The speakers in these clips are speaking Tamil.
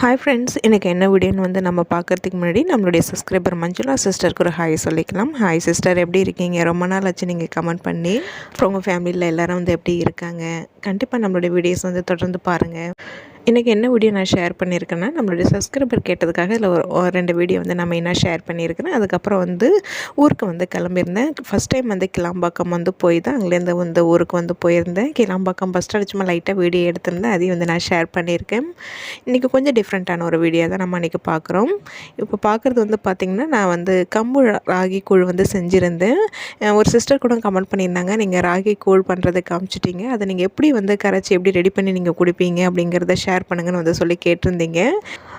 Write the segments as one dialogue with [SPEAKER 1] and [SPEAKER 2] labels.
[SPEAKER 1] ஹாய் ஃப்ரெண்ட்ஸ் எனக்கு என்ன வீடியோன்னு வந்து நம்ம பார்க்கறதுக்கு முன்னாடி நம்மளுடைய சப்ஸ்கிரைபர் மஞ்சுளா சிஸ்டருக்கு ஒரு ஹாய் சொல்லிக்கலாம். ஹாய் சிஸ்டர் எப்படி இருக்கீங்க? ரொம்ப நாள் ஆச்சு நீங்கள் கமெண்ட் பண்ணி. அப்புறம் உங்கள் ஃபேமிலியில் எல்லோரும் வந்து எப்படி இருக்காங்க? கண்டிப்பாக நம்மளுடைய வீடியோஸ் வந்து தொடர்ந்து பாருங்கள் இன்றைக்கி என்ன வீடியோ நான் ஷேர் பண்ணியிருக்கேன்னா நம்மளுடைய சப்ஸ்கிரைபர் கேட்டதுக்காக இதில் ஒரு ரெண்டு வீடியோ வந்து நான் மெயினாக ஷேர் பண்ணியிருக்கிறேன். அதுக்கப்புறம் வந்து ஊருக்கு வந்து கிளம்பியிருந்தேன். ஃபஸ்ட் டைம் வந்து கிளாம்பாக்கம் வந்து போய் தான் அங்கேருந்து வந்து ஊருக்கு வந்து போயிருந்தேன். கிளாம்பாக்கம் பஸ் ஸ்டாண்ட் சும்மா லைட்டாக வீடியோ எடுத்திருந்தேன். அதையும் வந்து நான் ஷேர் பண்ணியிருக்கேன். இன்றைக்கி கொஞ்சம் டிஃப்ரெண்ட்டான ஒரு வீடியோ தான் நம்ம இன்றைக்கி பார்க்குறோம். இப்போ பார்க்குறது வந்து பார்த்திங்கன்னா நான் வந்து கம்பு ராகி கூழ் வந்து செஞ்சுருந்தேன். ஒரு சிஸ்டர் கூட கமெண்ட் பண்ணியிருந்தாங்க நீங்கள் ராகி கூழ் பண்ணுறதை காமிச்சிட்டிங்க. அதை நீங்கள் எப்படி வந்து கரைச்சி எப்படி ரெடி பண்ணி நீங்கள் குடிப்பீங்க? அப்படிங்கிறத ஷேர் ஷேர் பண்ணுங்கன்னு வந்து சொல்லி கேட்டிருந்தீங்க.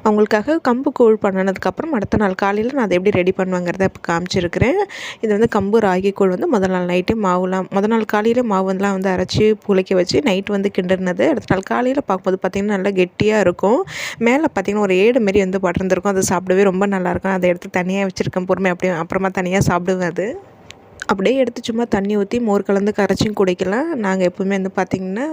[SPEAKER 1] அவங்களுக்காக கம்பு கூழ் பண்ணினதுக்கப்புறம் அடுத்த நாள் காலையில் நான் அதை எப்படி ரெடி பண்ணுவேங்கிறத இப்போ காமிச்சிருக்கிறேன். இது வந்து கம்பு ராகி கூழ் வந்து முதல் நாள் நைட்டே மாவுலாம் முதல் நாள் காலையில் மாவுலாம் வந்து அரைச்சி புளிக்க வச்சு நைட் வந்து கிண்டுனது. அடுத்த நாள் காலையில் பார்க்கும்போது பார்த்திங்கன்னா நல்லா கெட்டியாக இருக்கும். மேலே பார்த்திங்கன்னா ஒரு ஏடு மாரி வந்து படர்ந்துருக்கும். அது சாப்பிடவே ரொம்ப நல்லாயிருக்கும் அதை எடுத்து தனியாக வச்சுருக்கேன் பொறுமை அப்படியே அப்புறமா தனியாக சாப்பிடுவேன் அது. அப்படியே எடுத்து சும்மா தண்ணி ஊற்றி மோர் கலந்து கரைச்சியும் குடிக்கலாம். நாங்கள் எப்போவுமே வந்து பார்த்திங்கன்னா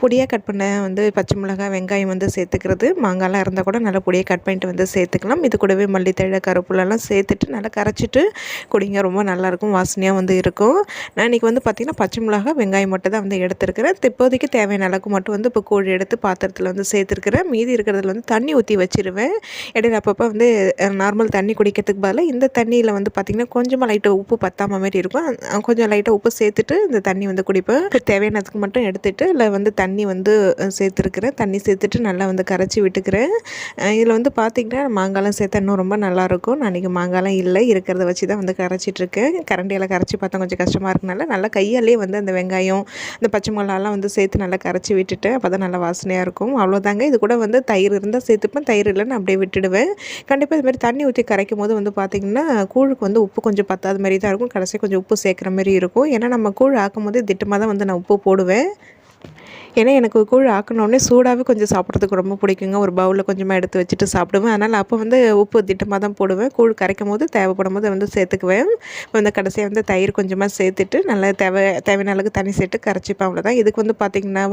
[SPEAKER 1] பொடியாக கட் பண்ண வந்து பச்சை மிளகாய் வெங்காயம் வந்து சேர்த்துக்கிறது. மாங்காய்லாம் இருந்தால் கூட நல்லா பொடியாக கட் பண்ணிட்டு வந்து சேர்த்துக்கலாம். இது கூடவே மல்லித்தழை கருப்புலெல்லாம் சேர்த்துட்டு நல்லா கரைச்சிட்டு குடிங்க. ரொம்ப நல்லாயிருக்கும் வாசனையாக வந்து இருக்கும். நான் இன்றைக்கி வந்து பார்த்திங்கன்னா பச்சை மிளகாய் வெங்காயம் மட்டும் தான் வந்து எடுத்துருக்கிறேன். இப்போதைக்கு தேவையான அளவுக்கு மட்டும் வந்து இப்போ கோழி எடுத்து பாத்திரத்தில் வந்து சேர்த்துருக்கிறேன். மீதி இருக்கிறதுல வந்து தண்ணி ஊற்றி வச்சிருவேன். இடையில அப்பப்போ வந்து நார்மல் தண்ணி குடிக்கிறதுக்கு பதிலாக இந்த தண்ணியில் வந்து பார்த்திங்கன்னா கொஞ்சமாக லைட்டாக உப்பு பத்தாம மாதிரி இருக்கும். அஹ் கொஞ்சம் லைட்டாக உப்பு சேர்த்துட்டு இந்த தண்ணி வந்து குடிப்பேன். இப்போ தேவையானதுக்கு மட்டும் எடுத்துட்டு இல்லை வந்து தண்ணி வந்து சேர்த்துருக்குறேன். தண்ணி சேர்த்துட்டு நல்லா வந்து கரைச்சி விட்டுக்கிறேன். இதில் வந்து பார்த்திங்கன்னா மாங்காய்லாம் சேர்த்தா இன்னும் ரொம்ப நல்லாயிருக்கும். நான் இன்றைக்கி மாங்காய்லாம் இல்லை. இருக்கிறத வச்சு தான் வந்து கரைச்சிட்ருக்கேன். கரண்டியில் கரைச்சி பார்த்தா கொஞ்சம் கஷ்டமாக இருக்கனால நல்லா கையாலே வந்து அந்த வெங்காயம் இந்த பச்சை மிளகாலாம் வந்து சேர்த்து நல்லா கரைச்சி விட்டுட்டு அப்போ தான் நல்லா வாசனையாக இருக்கும். அவ்வளோதாங்க. இது கூட வந்து தயிர் இருந்தால் சேர்த்துப்பேன். தயிர் இல்லைன்னு அப்படியே விட்டுடுவேன். கண்டிப்பாக இது மாதிரி தண்ணி ஊற்றி கரைக்கும் போது வந்து பார்த்திங்கன்னா கூழுக்கு வந்து உப்பு கொஞ்சம் பத்தாத மாதிரி தான் இருக்கும். கடைசி கொஞ்சம் உப்பு உப்பு சேர்க்குற மாதிரி இருக்கும். ஏன்னா நம்ம கூழ் ஆக்கும் போது திட்டமாக தான் வந்து நான் உப்பு போடுவேன். ஏன்னா எனக்கு கூழ் ஆக்கணுன்னே சூடாகவே கொஞ்சம் சாப்பிட்றதுக்கு ரொம்ப பிடிக்குங்க. ஒரு பவுலில் கொஞ்சமாக எடுத்து வச்சுட்டு சாப்பிடுவேன். அதனால் அப்போ வந்து உப்பு திட்டமாக தான் போடுவேன். கூழ் கரைக்கும் போது தேவைப்படும் போது வந்து சேர்த்துக்குவேன். வந்து கடைசியாக வந்து தயிர் கொஞ்சமாக சேர்த்துட்டு நல்லா தேவை தேவையான அளவுக்கு தண்ணி சேர்த்து கரைச்சிப்பேன். அவ்வளோதான் இதுக்கு வந்து பார்த்திங்கன்னா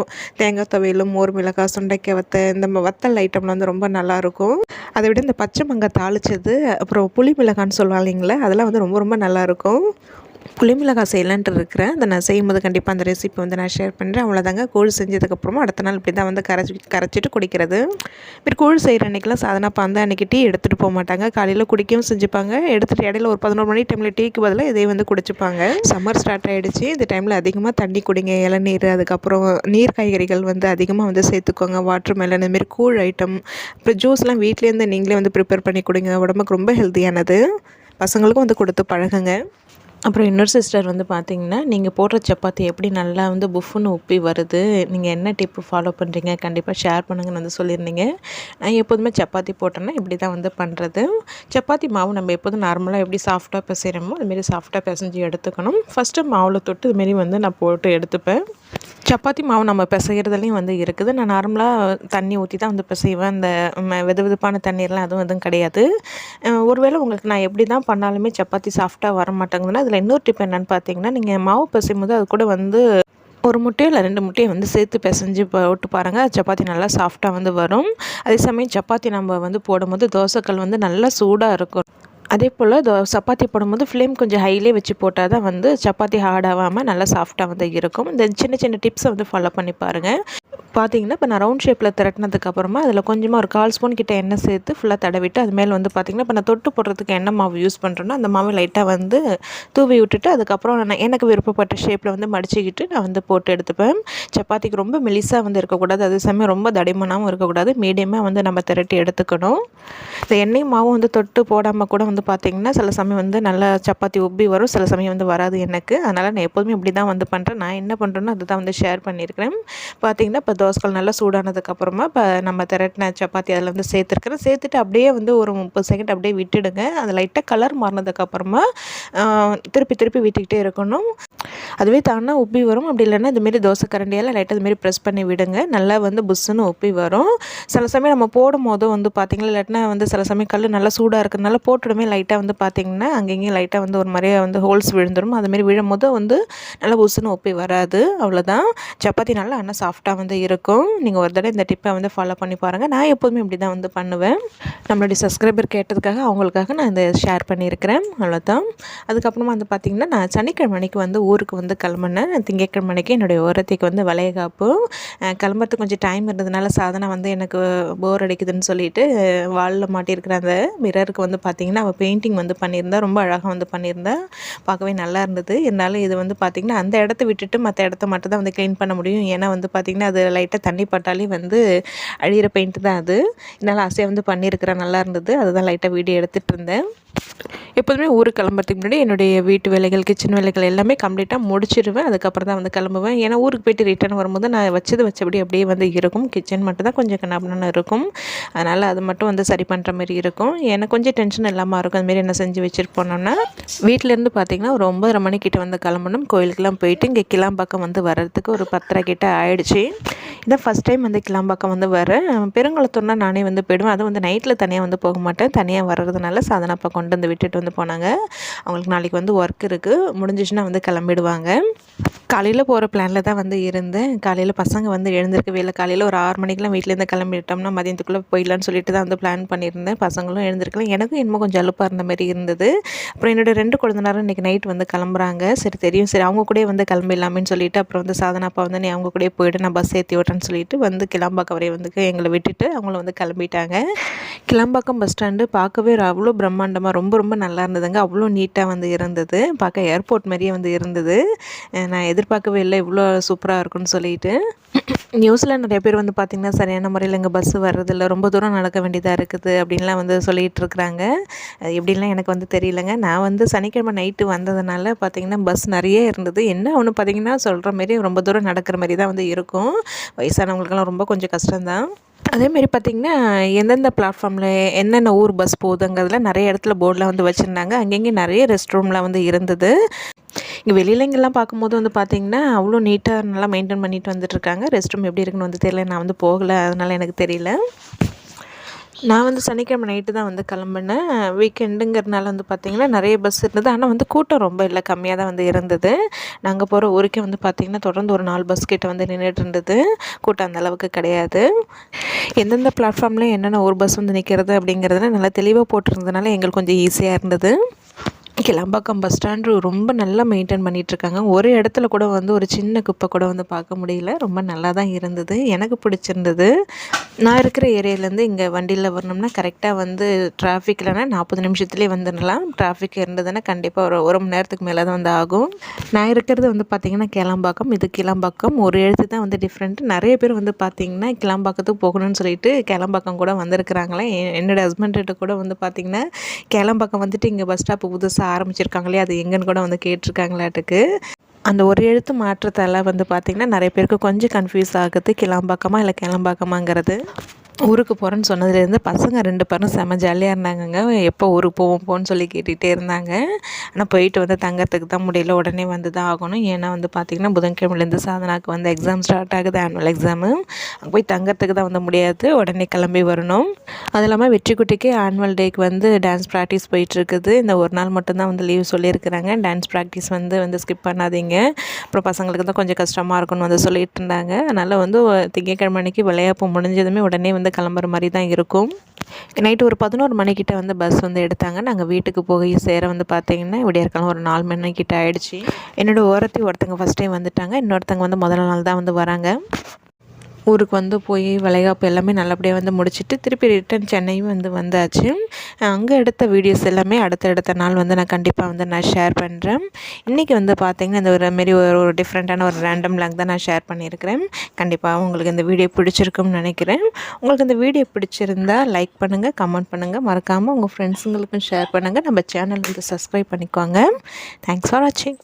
[SPEAKER 1] தேங்காய் துவையலும் மோர் மிளகாய் சுண்டைக்காய் வத்தை இந்த வத்தல் ஐட்டம்லாம் வந்து ரொம்ப நல்லாயிருக்கும். அதை விட இந்த பச்சை மங்காய் தாளிச்சது அப்புறம் புளி மிளகான்னு சொல்லுவாங்க இல்லைங்களா? அதெல்லாம் வந்து ரொம்ப ரொம்ப நல்லாயிருக்கும். புளி மிளகாய் செய்யலான்ட்டு இருக்கிறேன். அதை நான் செய்யும்போது கண்டிப்பாக அந்த ரெசிபி வந்து நான் ஷேர் பண்ணுறேன் அவ்வளோதாங்க கூழ் செஞ்சதுக்கப்புறமா அடுத்த நாள் இப்படி தான் வந்து கரைச்சி கரைச்சிட்டு குடிக்கிறது. இப்படி கூழ் செய்கிற அன்றைக்கெலாம் சாதனா பந்தா அன்றைக்கி டீ எடுத்துகிட்டு போக மாட்டாங்க. காலையில் குடிக்கவும் செஞ்சுப்பாங்க. எடுத்துகிட்டு இடையில ஒரு பதினோரு மணி டைமில் டீக்கு பதிலாக இதே வந்து குடிச்சுப்பாங்க. சம்மர் ஸ்டார்ட் ஆகிடுச்சு இந்த டைமில் அதிகமாக தண்ணி குடிங்க. இளநீர் அதுக்கப்புறம் நீர் காய்கறிகள் வந்து அதிகமாக வந்து சேர்த்துக்கோங்க. வாட்டர் மெலன் இதுமாரி கூழ் ஐட்டம் அப்புறம் ஜூஸ்லாம் வீட்லேருந்து நீங்களே வந்து ப்ரிப்பேர் பண்ணி கொடுங்க. உடம்புக்கு ரொம்ப ஹெல்த்தியானது பசங்களுக்கும் வந்து கொடுத்து பழகுங்க. அப்புறம் இன்னொரு சிஸ்டர் வந்து பார்த்தீங்கன்னா நீங்கள் போடுற சப்பாத்தி எப்படி நல்லா வந்து புஃப்னு உப்பி வருது நீங்கள் என்ன டிப்பு ஃபாலோ பண்ணுறீங்க கண்டிப்பாக ஷேர் பண்ணுங்கன்னு வந்து சொல்லியிருந்தீங்க. நான் எப்போதுமே சப்பாத்தி போட்டேன்னா இப்படி தான் வந்து பண்ணுறது சப்பாத்தி மாவு நம்ம எப்போதும் நார்மலாக எப்படி சாஃப்டாக பிசைகிறோமோ அதுமாரி சாஃப்டாக பிசைஞ்சு எடுத்துக்கணும். ஃபஸ்ட்டு மாவில் தொட்டு இதுமாரி வந்து நான் போட்டு எடுத்துப்பேன். சப்பாத்தி மாவு நம்ம பிசைகிறதுலையும் வந்து இருக்குது. நான் நார்மலாக தண்ணி ஊற்றி தான் வந்து பிசைவேன். அந்த வெது வெதுப்பான தண்ணீர்லாம் அதுவும் எதுவும் கிடையாது. ஒருவேளை உங்களுக்கு நான் எப்படி தான் பண்ணாலுமே சப்பாத்தி சாஃப்டாக வர மாட்டேங்குதுன்னா அதில் இன்னொரு டிப் என்னென்னு பார்த்தீங்கன்னா நீங்கள் மாவு பிசையும் போது அது கூட வந்து ஒரு முட்டையோ இல்லை ரெண்டு முட்டையை வந்து சேர்த்து பிசைஞ்சு போட்டு பாருங்கள் சப்பாத்தி நல்லா சாஃப்டாக வந்து வரும். அதே சமயம் சப்பாத்தி நம்ம வந்து போடும்போது தோசைக்கல் வந்து நல்லா சூடாக இருக்கும். அதே போல் தோ சப்பாத்தி போடும்போது ஃப்ளேம் கொஞ்சம் ஹைலே வச்சு போட்டால் தான் வந்து சப்பாத்தி ஹார்ட் ஆகாமல் நல்லா சாஃப்டாக வந்து இருக்கும். இந்த சின்ன சின்ன டிப்ஸை வந்து ஃபாலோ பண்ணி பாருங்கள் பார்த்தீங்கன்னா இப்போ நான் ரவுண்ட் ஷேப்பில் திரட்டினதுக்கப்புறமா அதில் கொஞ்சமாக ஒரு கால் ஸ்பூன் கிட்ட எண்ணெய் சேர்த்து ஃபுல்லாக தடவிட்டு அது மேலே வந்து பார்த்திங்கன்னா இப்போ நான் தொட்டு போடுறதுக்கு என்ன மாவு யூஸ் பண்ணுறேன்னா அந்த மாவு லைட்டாக வந்து தூவி விட்டுட்டு அதுக்கப்புறம் நான் எனக்கு விருப்பப்பட்ட ஷேப்பில் வந்து மடிச்சுக்கிட்டு நான் வந்து போட்டு எடுத்துப்பேன். சப்பாத்திக்கு ரொம்ப மெலிசாக வந்து இருக்கக்கூடாது. அதே சமயம் ரொம்ப தடிமனாகவும் இருக்கக்கூடாது. மீடியமாக வந்து நம்ம திரட்டி எடுத்துக்கணும். இந்த எண்ணெய் மாவும் வந்து தொட்டு போடாமல் கூட வந்து வந்து பார்த்திங்கன்னா சில சமயம் வந்து நல்லா சப்பாத்தி உப்பி வரும் சில சமயம் வந்து வராது எனக்கு. அதனால் நான் எப்போதுமே இப்படி தான் வந்து பண்ணுறேன் நான் என்ன பண்ணுறேனோ அதுதான் வந்து ஷேர் பண்ணியிருக்கிறேன். பார்த்திங்கன்னா இப்போ தோசைகள் நல்லா சூடானதுக்கப்புறமா இப்போ நம்ம திரட்டின சப்பாத்தி அதில் வந்து சேர்த்துருக்குறேன். சேர்த்துட்டு அப்படியே வந்து ஒரு முப்பது செகண்ட் அப்படியே விட்டுடுங்க. அது லைட்டாக கலர் மாறினதுக்கப்புறமா திருப்பி திருப்பி விட்டுக்கிட்டே இருக்கணும். அதுவே தானாக உப்பி வரும். அப்படி இல்லைன்னா இதுமாரி தோசை கரண்டியால் லைட்டாக இதுமாரி ப்ரெஸ் பண்ணி விடுங்க. நல்லா வந்து புஷ்ஷுன்னு உப்பி வரும். சில சமயம் நம்ம போடும் போதும் வந்து பார்த்திங்கன்னா இல்லாட்டினா வந்து சில சமயம் கல் நல்லா சூடாக இருக்கிறதுனால போட்டுடுமே லைட்டாக வந்து பார்த்திங்கன்னா அங்கங்கேயும் லைட்டாக வந்து ஒரு மாதிரியே வந்து ஹோல்ஸ் விழுந்துடும் அதுமாரி விழும் போது வந்து நல்லா உசுன்னு ஒப்பி வராது. அவ்வளோதான் சப்பாத்தி நல்லா ஆனால் சாஃப்டாக வந்து இருக்கும். நீங்கள் ஒரு தடவை இந்த டிப்பை வந்து ஃபாலோ பண்ணி பாருங்கள் நான் எப்போதுமே இப்படி தான் வந்து பண்ணுவேன். நம்மளுடைய சப்ஸ்கிரைபர் கேட்டதுக்காக அவங்களுக்காக நான் இதை ஷேர் பண்ணியிருக்கிறேன். அவ்வளோதான் அதுக்கப்புறமா வந்து பார்த்திங்கன்னா நான் சனிக்கிழமைக்கு வந்து ஊருக்கு வந்து கிளம்புனேன். திங்கக்கிழமைக்கு என்னுடைய ஓரத்துக்கு வந்து வளையகாப்பு கிளம்புறதுக்கு கொஞ்சம் டைம் இருந்ததுனால சாதனை வந்து எனக்கு போர் அடிக்குதுன்னு சொல்லிட்டு வாலில் மாட்டியிருக்கிற அந்த மிரருக்கு வந்து பார்த்திங்கன்னா அவள் பெயிண்டிங் வந்து பண்ணியிருந்தா ரொம்ப அழகாக வந்து பண்ணியிருந்தா பார்க்கவே நல்லா இருந்தது. இருந்தாலும் இது வந்து பார்த்திங்கன்னா அந்த இடத்த விட்டுட்டு மற்ற இடத்த மட்டும் தான் வந்து க்ளீன் பண்ண முடியும். ஏன்னா வந்து பார்த்திங்கன்னா அது லைட்டாக தண்ணி பட்டாலே வந்து அழிகிற பெயிண்ட் தான் அது. என்னால் ஆசையாக வந்து பண்ணியிருக்கிறேன் நல்லா இருந்தது. அதுதான் லைட்டாக வீடியோ எடுத்துகிட்டு இருந்தேன். எப்போதுமே ஊருக்கு கிளம்புறதுக்கு முன்னாடி என்னுடைய வீட்டு வேலைகள் கிச்சன் வேலைகள் எல்லாமே கம்ப்ளீட்டாக முடிச்சிடுவேன் அதுக்கப்புறம் தான் வந்து கிளம்புவேன். ஏன்னா ஊருக்கு போயிட்டு ரிட்டர்ன் வரும்போது நான் வச்சது வச்சபடி அப்படியே வந்து இருக்கும். கிச்சன் மட்டும் தான் கொஞ்சம் கண்ணாபண்ணு இருக்கும். அதனால் அது மட்டும் வந்து சரி பண்ணுற மாதிரி இருக்கும். எனக்கு கொஞ்சம் டென்ஷன் இல்லாமல் இருக்கும். அதுமாரி என்ன செஞ்சு வச்சுட்டு போனோம்னா வீட்டிலேருந்து பார்த்திங்கன்னா ஒரு ஒம்பதரை மணிக்கிட்ட வந்து கிளம்பணும். கோயிலுக்கெல்லாம் போயிட்டு இங்கே கிளாம்பாக்கம் வந்து வர்றதுக்கு ஒரு பத்தரை கிட்ட ஆயிடுச்சு. இதான் ஃபஸ்ட் டைம் வந்து கிளாம்பாக்கம் வந்து வரேன் பெருங்குளத்தூர்னா நானே வந்து போயிடுவேன். அதுவும் வந்து நைட்டில் தனியாக வந்து போக மாட்டேன். தனியாக வர்றதுனால சாதனப்பா கொண்டு வந்து விட்டுட்டு வந்து போனாங்க. அவங்களுக்கு நாளைக்கு வந்து ஒர்க் இருக்குது முடிஞ்சிச்சுன்னா வந்து கிளம்பிடுவாங்க. காலையில் போகிற பிளானில் தான் வந்து இருந்தேன். காலையில் பசங்க வந்து எழுந்திருக்கவே இல்லை. காலையில் ஒரு ஆறு மணிக்கெலாம் வீட்டிலேருந்து கிளம்பிட்டோம்னா மதியத்துக்குள்ளே போயிடலான்னு சொல்லிட்டு தான் வந்து பிளான் பண்ணியிருந்தேன். பசங்களும் எழுந்திருக்கலாம் எனக்கும் இன்னும் கொஞ்சம் அழுப்பாக இருந்த மாதிரி இருந்தது. அப்புறம் என்னோடய ரெண்டு குழந்தைனாரும் இன்றைக்கி நைட் வந்து கிளம்புறாங்க. சரி தெரியும். சரி அவங்க கூட வந்து கிளம்பிடலாமேன்னு சொல்லிட்டு அப்புறம் வந்து சாதனாப்பா வந்து நீ அவங்க கூட போய்ட்டு நான் பஸ் ஏற்றி விட்றேன்னு சொல்லிட்டு வந்து கிளம்பாக்கம் வரை வந்து எங்களை விட்டுட்டு அவங்கள வந்து கிளம்பிட்டாங்க. கிளம்பாக்கம் பஸ் ஸ்டாண்டு பார்க்கவே அவ்வளோ பிரம்மாண்டமாக ரொம்ப ரொம்ப நல்லா இருந்ததுங்க. அவ்வளோ நீட்டாக வந்து இருந்தது. பார்க்க ஏர்போர்ட் மாதிரியே வந்து இருந்தது. நான் எதிர்பார்க்கவே இல்லை இவ்வளோ சூப்பராக இருக்கும்னு சொல்லிட்டு. நியூஸில் நிறைய பேர் வந்து பார்த்திங்கன்னா சரியான முறையில் இங்கே பஸ்ஸு வர்றதில்ல ரொம்ப தூரம் நடக்க வேண்டியதாக இருக்குது அப்படின்லாம் வந்து சொல்லிகிட்டு இருக்கிறாங்க. எப்படின்லாம் எனக்கு வந்து தெரியலங்க. நான் வந்து சனிக்கிழமை நைட்டு வந்ததுனால பார்த்திங்கன்னா பஸ் நிறைய இருந்தது. என்ன ஒன்று பார்த்திங்கன்னா சொல்கிற மாரி ரொம்ப தூரம் நடக்கிற மாதிரி தான் வந்து இருக்கும். வயசானவங்களுக்கெல்லாம் ரொம்ப கொஞ்சம் கஷ்டம்தான். அதேமாரி பார்த்திங்கன்னா எந்தெந்த பிளாட்ஃபார்மில் என்னென்ன ஊர் பஸ் போகுதுங்கிறதுல நிறைய இடத்துல போர்டில் வந்து வச்சுருந்தாங்க. அங்கங்கே நிறைய ரெஸ்ட் ரூம்லாம் வந்து இருந்தது. இங்கே வெளியில் இங்கெல்லாம் பார்க்கும்போது வந்து பார்த்திங்கன்னா அவ்வளோ நீட்டாக நல்லா மெயின்டைன் பண்ணிட்டு வந்துட்டுருக்காங்க ரெஸ்ட் ரூம் எப்படி இருக்குன்னு வந்து தெரியல. நான் வந்து போகலை. அதனால் எனக்கு தெரியல. நான் வந்து சனிக்கிழமை நைட்டு தான் வந்து கிளம்புனேன். வீக்கெண்டுங்கிறதுனால வந்து பார்த்திங்கன்னா நிறைய பஸ் இருந்தது. ஆனால் வந்து கூட்டம் ரொம்ப இல்லை கம்மியாக தான் வந்து இருந்தது. நாங்கள் போகிற ஊருக்கே வந்து பார்த்திங்கன்னா தொடர்ந்து ஒரு நாலு பஸ் கிட்ட வந்து நின்றுட்டு இருந்தது. கூட்டம் அந்த அளவுக்கு கிடையாது. எந்தெந்த பிளாட்ஃபார்மில் என்னென்ன ஒரு பஸ் வந்து நிற்கிறது அப்படிங்கிறதுல நல்லா தெளிவாக போட்டிருந்ததுனால எங்களுக்கு கொஞ்சம் ஈஸியாக இருந்தது. கிளம்பாக்கம் பஸ் ஸ்டாண்டு ரொம்ப நல்லா மெயின்டைன் பண்ணிகிட்ருக்காங்க ஒரு இடத்துல கூட வந்து ஒரு சின்ன குப்பை கூட வந்து பார்க்க முடியல. ரொம்ப நல்லா தான் இருந்தது. எனக்கு பிடிச்சிருந்தது. நான் இருக்கிற ஏரியாலேருந்து இங்கே வண்டியில் வரணும்னா கரெக்டாக வந்து டிராஃபிக் இல்லைனா நாற்பது நிமிஷத்துலேயே வந்துடலாம். டிராஃபிக் இருந்ததுன்னா கண்டிப்பாக ஒரு ஒரு மணி நேரத்துக்கு மேலே தான் வந்து ஆகும். நான் இருக்கிறது வந்து பார்த்திங்கன்னா கிளம்பாக்கம். இது கிளம்பாக்கம். ஒரு எழுத்து தான் வந்து டிஃப்ரெண்ட் நிறைய பேர் வந்து பார்த்திங்கன்னா கிளம்பாக்கத்துக்கு போகணும்னு சொல்லிட்டு கிளம்பாக்கம் கூட வந்திருக்கிறாங்களே. என்னோடய ஹஸ்பண்ட்கிட்ட கூட வந்து பார்த்திங்கன்னா கிளம்பாக்கம் வந்துட்டு இங்கே பஸ் ஸ்டாப்பு புதுசாக ஆரம்பிச்சிருக்காங்களே அது எங்கன்னு கூட வந்து கேட்டிருக்காங்களாட்டுக்கு. அந்த ஒரு எழுத்து மாற்றத்தால் வந்து பார்த்திங்கன்னா நிறைய பேருக்கு கொஞ்சம் கன்ஃபியூஸ் ஆகுது கிளம்பாக்கமா இல்லை கிளம்பாக்கமாங்கிறது. ஊருக்கு போகிறேன்னு சொன்னதுலேருந்து பசங்க ரெண்டு பேரும் செம்ம ஜாலியாக இருந்தாங்கங்க. எப்போ ஊருக்கு போவோம் போன்னு சொல்லி கேட்டுகிட்டே இருந்தாங்க. ஆனால் போயிட்டு வந்து தங்கறதுக்கு தான் முடியல. உடனே வந்து தான் ஆகணும். ஏன்னா வந்து பார்த்திங்கன்னா புதன்கிழமைலேருந்து சாதனாக்கு வந்து எக்ஸாம் ஸ்டார்ட் ஆகுது ஆனுவல் எக்ஸாமு அங்கே போய் தங்கறதுக்கு தான் வந்து முடியாது. உடனே கிளம்பி வரணும். அது இல்லாமல் வெற்றிக்குட்டிக்கு ஆனுவல் டேக்கு வந்து டான்ஸ் ப்ராக்டிஸ் போயிட்டுருக்குது. இந்த ஒரு நாள் மட்டும்தான் வந்து லீவ் சொல்லியிருக்கிறாங்க. டான்ஸ் ப்ராக்டிஸ் வந்து வந்து ஸ்கிப் பண்ணாதீங்க. அப்புறம் பசங்களுக்கு தான் கொஞ்சம் கஷ்டமாக இருக்கும்னு வந்து சொல்லிட்டு இருந்தாங்க. அதனால் வந்து திங்கக்கிழமை அன்றைக்கி விளையாப்பு முடிஞ்சதுமே உடனே வந்து வந்து கிளம்புற மாதிரி தான் இருக்கும். நைட்டு ஒரு பதினோரு மணிக்கிட்ட வந்து பஸ் வந்து எடுத்தாங்க. நாங்கள் வீட்டுக்கு போய் சேர வந்து பார்த்தீங்கன்னா விடியற்காலம் ஒரு நாலு மணிக்கிட்ட ஆகிடுச்சி என்னோடய ஓரத்தி ஒருத்தங்க ஃபஸ்ட் டைம் வந்துட்டாங்க. இன்னொருத்தங்க வந்து முதல் நாள் தான் வந்து வராங்க. ஊருக்கு வந்து போய் வளைகாப்பு எல்லாமே நல்லபடியாக வந்து முடிச்சுட்டு திருப்பி ரிட்டன் சென்னையும் வந்து வந்தாச்சு. அங்கே எடுத்த வீடியோஸ் எல்லாமே அடுத்த அடுத்த நாள் வந்து நான் கண்டிப்பாக வந்து நான் ஷேர் பண்ணுறேன் இன்றைக்கி வந்து பார்த்திங்கன்னா இந்த ஒரு மாரி ஒரு ஒரு டிஃப்ரெண்ட்டான ஒரு ரேண்டம் லாக் தான் நான் ஷேர் பண்ணியிருக்கிறேன். கண்டிப்பாக உங்களுக்கு இந்த வீடியோ பிடிச்சிருக்கும்னு நினைக்கிறேன். உங்களுக்கு இந்த வீடியோ பிடிச்சிருந்தா லைக் பண்ணுங்கள் கமெண்ட் பண்ணுங்கள் மறக்காமல் உங்கள் ஃப்ரெண்ட்ஸுங்களுக்கும் ஷேர் பண்ணுங்கள் நம்ம சேனல் வந்து சப்ஸ்கிரைப் பண்ணிக்கோங்க. தேங்க்ஸ் ஃபார் வாட்சிங்